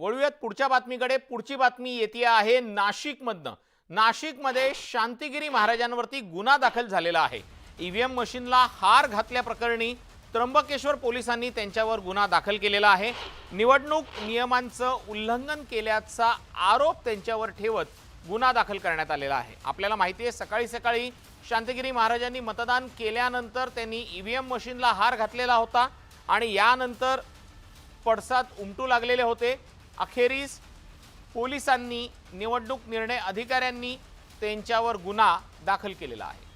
वळूयात पुढच्या बातमीकडे. पुढची बातमी येते आहे नाशिकमधनं. नाशिकमध्ये शांतिगिरी महाराजांवरती गुन्हा दाखल झालेला आहे. ईव्हीएम मशीनला हार घातल्याप्रकरणी त्र्यंबकेश्वर पोलिसांनी त्यांच्यावर गुन्हा दाखल केलेला आहे. निवडणूक नियमांचं उल्लंघन केल्याचा आरोप त्यांच्यावर ठेवत गुन्हा दाखल करण्यात आलेला आहे. आपल्याला माहिती आहे सकाळी सकाळी शांतिगिरी महाराजांनी मतदान केल्यानंतर त्यांनी ईव्हीएम मशीनला हार घातलेला होता आणि यानंतर पडसाद उमटू लागलेले होते. अखेरीस पोलिसांनी निवडणूक निर्णय अधिकाऱ्यांनी त्यांच्यावर गुन्हा दाखल केलेला आहे.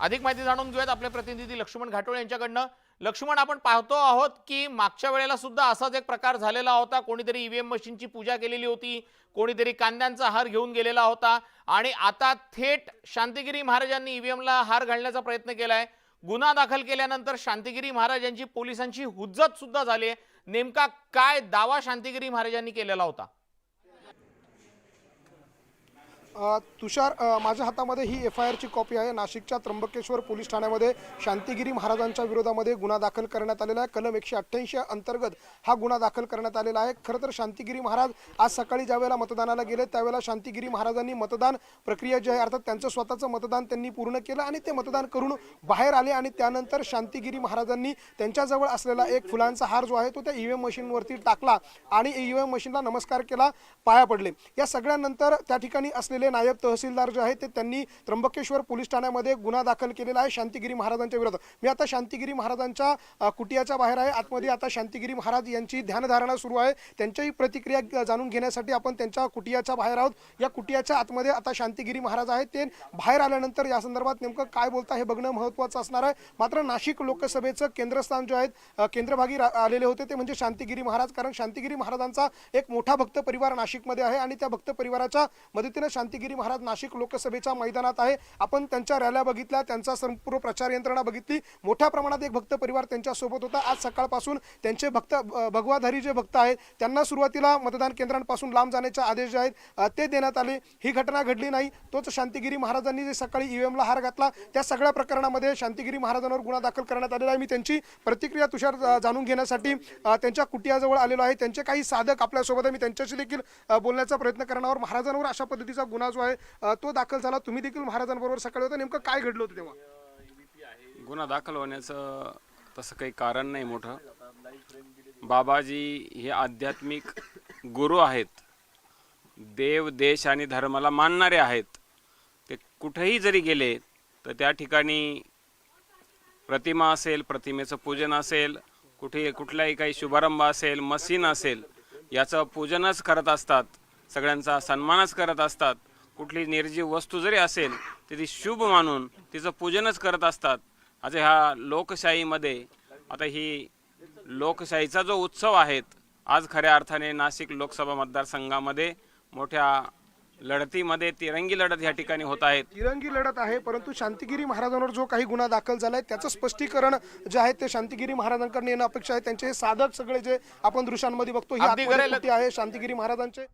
अधिक माहिती जाणून घेऊयात आपले प्रतिनिधी लक्ष्मण घाटोळे यांच्याकडनं. लक्ष्मण आपण पाहतो आहोत की मागच्या वेळेला सुद्धा असाच एक प्रकार झालेला होता. कोणीतरी ईव्हीएम मशीनची पूजा केलेली होती कोणीतरी कांद्यांचा हार घेऊन गेलेला होता आणि आता थेट शांतिगिरी महाराजांनी ईव्हीएमला हार घालण्याचा प्रयत्न केलाय. गुन्हा दाखल केल्यानंतर शांतिगिरी महाराजांची पोलिसांची हुज्जत सुद्धा झाली आहे. नेमका काय दावा शांतिगिरी महाराजांनी केलेला होता? तुषार माझ्या हातामध्ये ही एफ आय आरची कॉपी आहे. नाशिकच्या त्र्यंबकेश्वर पोलीस ठाण्यामध्ये शांतिगिरी महाराजांच्या विरोधामध्ये गुन्हा दाखल करण्यात आलेला आहे. कलम एकशे अठ्ठ्याऐंशी अंतर्गत हा गुन्हा दाखल करण्यात आलेला आहे. खरं तर शांतिगिरी महाराज आज सकाळी ज्यावेळेला मतदानाला गेले त्यावेळेला शांतिगिरी महाराजांनी मतदान प्रक्रिया जी आहे अर्थात त्यांचं स्वतःचं मतदान त्यांनी पूर्ण केलं आणि ते मतदान करून बाहेर आले आणि त्यानंतर शांतिगिरी महाराजांनी त्यांच्याजवळ असलेला एक फुलांचा हार जो आहे तो त्या ईव्हीएम मशीनवरती टाकला आणि ईव्हीएम मशीनला नमस्कार केला पाया पडले. या सगळ्यानंतर त्या ठिकाणी असलेले नायब तहसीलदार जे आहेत ते त्यांनी त्र्यंबकेश्वर पोलीस ठाण्यामध्ये गुन्हा दाखल केलेला आहे शांतिगिरी महाराजांच्या विरोधात. मी आता शांतिगिरी महाराजांच्या कुटियाच्या बाहेर आहे. आतमध्ये आता शांतिगिरी महाराज यांची ध्यानधारणा सुरू आहे. त्यांच्याही प्रतिक्रिया जाणून घेण्यासाठी आपण त्यांच्या कुटियाच्या बाहेर आहोत. या कुटियाच्या आतमध्ये आता शांतिगिरी महाराज आहेत. ते बाहेर आल्यानंतर या संदर्भात नेमकं काय बोलता हे बघणं महत्त्वाचं असणार आहे. मात्र नाशिक लोकसभेचं केंद्रस्थान जे आहेत केंद्रभागी आलेले होते ते म्हणजे शांतिगिरी महाराज. कारण शांतिगिरी महाराजांचा एक मोठा भक्त परिवार नाशिकमध्ये आहे आणि त्या भक्त परिवाराच्या मदतीने शांतिगिरी महाराज नाशिक लोकसभेच्या मैदानात आहे. आपण त्यांच्या रॅल्या बघितल्या त्यांचा संपूर्ण प्रचार यंत्रणा बघितली. मोठ्या प्रमाणात एक भक्त परिवार त्यांच्यासोबत होता. आज सकाळपासून त्यांचे भक्त भगवाधारी जे भक्त आहेत त्यांना सुरुवातीला मतदान केंद्रांपासून लांब जाण्याचे आदेश जे आहेत ते देण्यात आले. ही घटना घडली नाही. तोच शांतिगिरी महाराजांनी जे सकाळी ईव्हीएमला हार घातला त्या सगळ्या प्रकरणामध्ये शांतिगिरी महाराजांवर गुन्हा दाखल करण्यात आलेला आहे. मी त्यांची प्रतिक्रिया तुषार जाणून घेण्यासाठी त्यांच्या कुटियाजवळ आलेलो आहे. त्यांचे काही साधक आपल्यासोबत आहे. मी त्यांच्याशी देखील बोलण्याचा प्रयत्न करण्यावर महाराजांवर अशा पद्धतीचा गुन्हा जो आहे तो दाखल झाला. तुम्ही देखील महाराजांबरोबर सकाळी होता. नेमकं काय घडलं होतं तेव्हा? गुन्हा दाखल होण्याचं तसं काही कारण नाही मोठं. बाबाजी हे आध्यात्मिक गुरु आहेत. देव देश आणि धर्माला मानणारे आहेत. ते कुठेही जरी गेले तर त्या ठिकाणी प्रतिमा असेल प्रतिमेचं पूजन असेल कुठे कुठलाही काही शुभारंभ असेल मसीन असेल याचं पूजनच करत असतात. सगळ्यांचा सन्मानच करत असतात. कुठली निर्जीव वस्तू जरी असेल तर ती शुभ मानून तिचं पूजनच करत असतात. आता ह्या लोकशाहीमध्ये आता ही लोकशाहीचा जो उत्सव आहेत आज खऱ्या अर्थाने नाशिक लोकसभा मतदारसंघामध्ये मोठ्या लढतीमध्ये तिरंगी लढत या ठिकाणी होत आहेत. तिरंगी लढत आहे परंतु शांतिगिरी महाराजांवर जो काही गुन्हा दाखल झालाय त्याचं स्पष्टीकरण जे आहे ते शांतिगिरी महाराजांकडे येणं अपेक्षा आहे. त्यांचे हे साधक सगळे जे आपण दृश्यांमध्ये बघतो ही आहे. आहे? शांतिगिरी महाराजांचे?